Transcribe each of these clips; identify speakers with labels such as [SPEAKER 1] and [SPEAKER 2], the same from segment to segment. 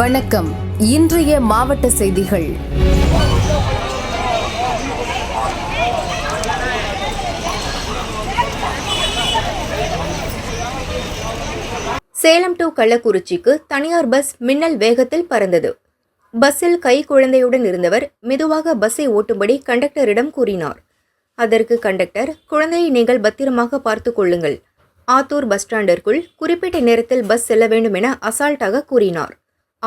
[SPEAKER 1] வணக்கம். இன்றைய மாவட்ட செய்திகள்.
[SPEAKER 2] சேலம் டு கள்ளக்குறிச்சிக்கு தனியார் பஸ் மின்னல் வேகத்தில் பறந்தது. பஸ்ஸில் கை குழந்தையுடன் இருந்தவர் மெதுவாக பஸ்ஸை ஓட்டும்படி கண்டக்டரிடம் கூறினார். அதற்கு கண்டக்டர் குழந்தையை நீங்கள் பத்திரமாக பார்த்துக் கொள்ளுங்கள். ஆத்தூர் பஸ் ஸ்டாண்டிற்குள் குறிப்பிட்ட நேரத்தில் பஸ் செல்ல வேண்டும் என அசால்ட்டாக கூறினார்.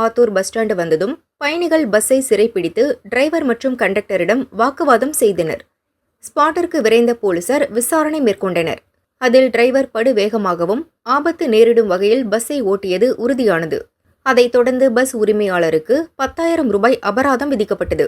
[SPEAKER 2] ஆத்தூர் பஸ் ஸ்டாண்டு வந்ததும் பயணிகள் பஸ்ஸை சிறைப்பிடித்து டிரைவர் மற்றும் கண்டக்டரிடம் வாக்குவாதம் செய்தனர். ஸ்பாட்டிற்கு விரைந்த போலீசார் விசாரணை மேற்கொண்டனர். அதில் டிரைவர் படு வேகமாகவும் ஆபத்து நேரிடும் வகையில் பஸ்ஸை ஓட்டியது உறுதியானது. அதைத் தொடர்ந்து பஸ் உரிமையாளருக்கு பத்தாயிரம் ரூபாய் அபராதம் விதிக்கப்பட்டது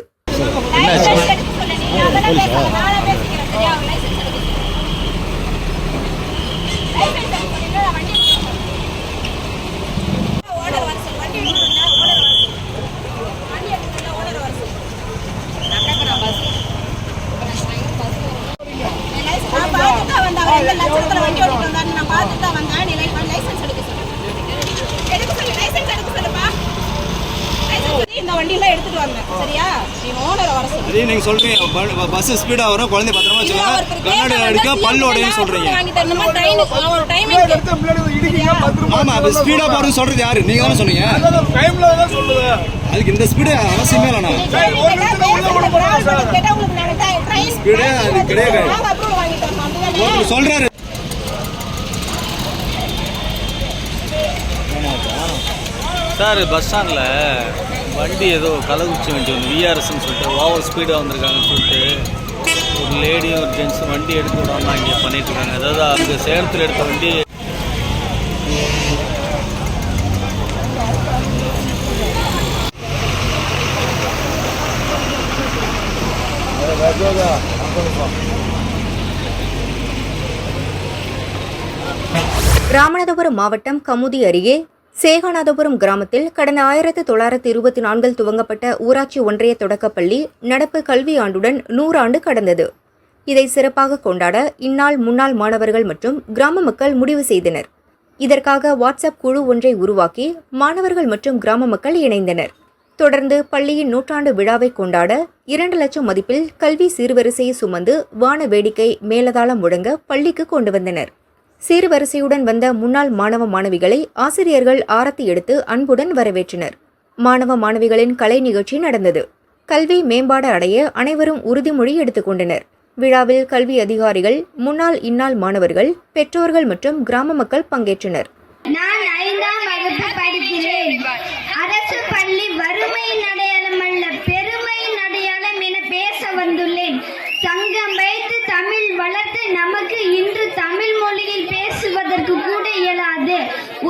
[SPEAKER 3] நான் எந்த லட்சணத்துல வண்டி ஓட்டிட்டு வந்தாருன்னு நான் பார்த்துட்டு தான் வந்தேன். நீ லை- லைசென்ஸ் எடுக்க சொல்லு. எடுக்க சொல்லு, லைசென்ஸ் எடுக்க சொல்லுப்பா. லைசென்ஸ் எடுத்து இந்த வண்டியெல்லாம் எடுத்துட்டு வந்தேன். சரியா? நீ ஓனரை வர சொல்லு.
[SPEAKER 4] அதே நீங்க சொல்றீங்க ப- பஸ் ஸ்பீடா வரும் குழந்தை பத்திரமா வச்சுக்கோங்க கண்ணாடி அடிக்க
[SPEAKER 3] வந்தா
[SPEAKER 4] பல்லு உடையும்
[SPEAKER 3] சீக்கிரம்
[SPEAKER 4] சொல்றீங்க
[SPEAKER 3] வாங்கி தரணுமா? ஒரு
[SPEAKER 4] ஆமா ஸ்பீடா போறது சொல்றது யாரு நீங்க தானே சொன்னீங்க அதுக்கு இந்த ஸ்பீடு அவசியமே இல்லைண்ணா அது கிடையாது. ஒருத்தர் சொல்றாரு.
[SPEAKER 5] சார் பஸ் ஸ்டாண்டில் வண்டி ஏதோ கள்ளக்குறிச்சி வண்டி வந்து விஆர்எஸ்ன்னு சொல்லிட்டு ஓவர் ஸ்பீடாக வந்திருக்காங்கன்னு சொல்லிட்டு ஒரு லேடியும் ஒரு ஜென்ஸும் வண்டி எடுக்க விடாம இங்கே பண்ணிட்டு இருக்காங்க. அதாவது அங்கே சேலத்தில் எடுத்த வண்டி
[SPEAKER 2] ராமநாதபுரம் மாவட்டம் கமுதி அருகே சேகநாதபுரம் கிராமத்தில் கடந்த ஆயிரத்து தொள்ளாயிரத்து இருபத்தி நான்கில் துவங்கப்பட்ட ஊராட்சி ஒன்றிய தொடக்கப்பள்ளி நடப்பு கல்வி ஆண்டுடன் நூறாண்டு கடந்தது. இதை சிறப்பாக கொண்டாட இந்நாள் முன்னாள் மாணவர்கள் மற்றும் கிராம மக்கள் முடிவு செய்தனர். இதற்காக வாட்ஸ்அப் குழு ஒன்றை உருவாக்கி மாணவர்கள் மற்றும் கிராம மக்கள் இணைந்தனர். தொடர்ந்து பள்ளியின் நூற்றாண்டு விழாவை கொண்டாட இரண்டு லட்சம் மதிப்பில் கல்வி சீர்வரிசையை சுமந்து வான வேடிக்கை மேலதாளம் முழங்க பள்ளிக்கு கொண்டு வந்தனர். சீர்வரிசையுடன் வந்த முன்னாள் மாணவ மாணவிகளை ஆசிரியர்கள் ஆரத்தி எடுத்து அன்புடன் வரவேற்றனர். மாணவ மாணவிகளின் கலை நிகழ்ச்சி நடந்தது. கல்வி மேம்பாடு அடைய அனைவரும் உறுதிமொழி எடுத்துக்கொண்டனர் விழாவில் கல்வி அதிகாரிகள் முன்னாள் இன்னாள் மாணவர்கள் பெற்றோர்கள் மற்றும் கிராம மக்கள் பங்கேற்றனர்.
[SPEAKER 6] நான் ஐந்தாம் வகுப்பு படிக்கிறேன். அரசு பள்ளி வறுமையின் அடையாளம் அல்ல பெருமையின் அடையாளம் என பேச வந்துள்ளேன். சங்கம் வைத்து தமிழ் வளர்த்து நமக்கு இன்று தமிழ் மொழியில் பேசுவதற்கு கூட இயலாது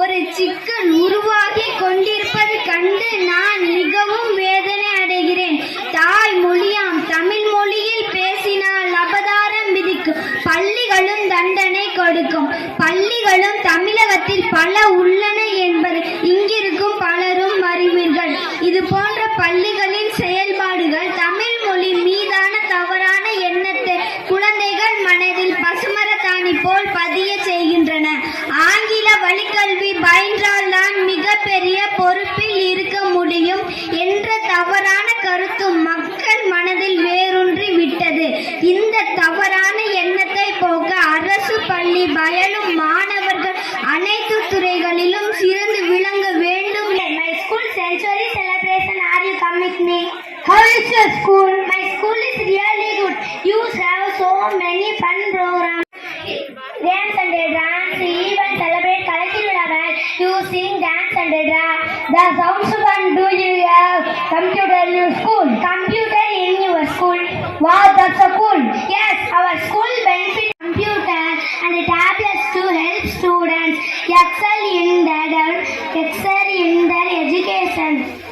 [SPEAKER 6] ஒரு சிக்கல் உருவாகி கொண்டிருப்பது கண்டு நான் மிகவும் வேதனை அடைகிறேன். தாய் மொழியாம் தமிழ் மொழியில் பேசினால் அபதாரம் விதிக்கும். பள்ளிகளும் தண்டனை கொடுக்கும். பள்ளிகளும் தமிழகத்தில் பல உள்ளன என்பதை இங்கிருக்கும் பலரும் அறிவீர்கள். இது போன்ற பள்ளிகளின் செயல்பாடுகள் பொறுப்பில் இருக்க முடியும் என்ற தவறான கருத்து மக்கள் மனதில் வேரூன்றி விட்டது இந்த தவறான எண்ணத்தை போக்க அரசு பள்ளி பயலும் மாணவர்கள் அனைத்து துறைகளிலும் சிறந்து விளங்க வேண்டும் my school century celebration are you commit me How is your school? My school is really good. You have so many fun programs. Dance and dance, even celebrate Kalaki You sing, dance and dance. The sounds fun. Do you have computer in your school? Computer in your school? Wow, that's so cool. Yes, our school benefit computer and tablets to help students excel in their excel in their education.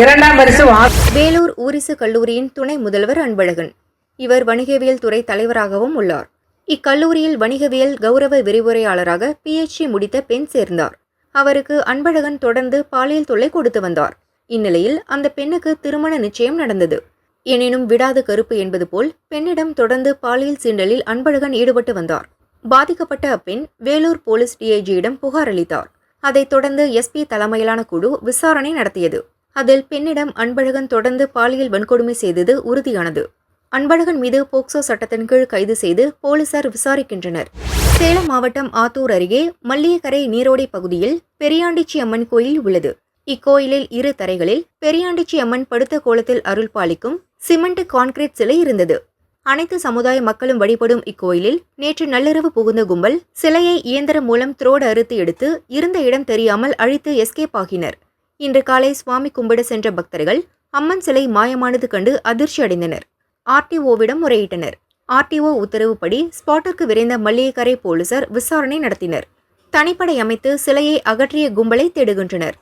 [SPEAKER 7] இரண்டாம் பரிசு
[SPEAKER 2] வேலூர் ஊரிசு கல்லூரியின் துணை முதல்வர் அன்பழகன். இவர் வணிகவியல் துறை தலைவராகவும் உள்ளார். இக்கல்லூரியில் வணிகவியல் கௌரவ விரிவுரையாளராக பிஹெச்டி முடித்த பெண் சேர்ந்தார். அவருக்கு அன்பழகன் தொடர்ந்து பாலியல் தொல்லை கொடுத்து வந்தார். இந்நிலையில் அந்த பெண்ணுக்கு திருமண நிச்சயம் நடந்தது. எனினும் விடாத கருப்பு என்பது போல் பெண்ணிடம் தொடர்ந்து பாலியல் சீண்டலில் அன்பழகன் ஈடுபட்டு வந்தார். பாதிக்கப்பட்ட அப்பெண் வேலூர் போலீஸ் டிஐஜியிடம் புகார் அளித்தார். அதைத் தொடர்ந்து எஸ்பி தலைமையிலான குழு விசாரணை நடத்தியது. அதில் பெண்ணிடம் அன்பழகன் தொடர்ந்து பாலியல் வன்கொடுமை செய்தது உறுதியானது. அன்பழகன் மீது போக்சோ சட்டத்தின் கீழ் கைது செய்து போலீசார் விசாரிக்கின்றனர். சேலம் மாவட்டம் ஆத்தூர் அருகே மல்லியக்கரை நீரோடை பகுதியில் பெரியாண்டிச்சி அம்மன் கோயில் உள்ளது. இக்கோயிலில் இரு தரைகளில் பெரியாண்டிச்சி அம்மன் படுத்த கோலத்தில் அருள் பாலிக்கும் சிமெண்ட் கான்கிரீட் சிலை இருந்தது. அனைத்து சமுதாய மக்களும் வழிபடும் இக்கோயிலில் நேற்று நள்ளிரவு புகுந்த கும்பல் சிலையை இயந்திரம் மூலம் த்ரோடு அறுத்து எடுத்து இருந்த இடம் தெரியாமல் அழித்து எஸ்கேப் ஆகினர். இன்று காலை சுவாமி கும்பிட சென்ற பக்தர்கள் அம்மன் சிலை மாயமானது கண்டு அதிர்ச்சி அடைந்தனர். ஆர்டிஓவிடம் முறையிட்டனர். ஆர்டிஓ உத்தரவுப்படி ஸ்பாட்டிற்கு விரைந்த மல்லிகைக்கரை போலீசார் விசாரணை நடத்தினர். தனிப்படை அமைத்து சிலையை அகற்றிய கும்பலை தேடுகின்றனர்.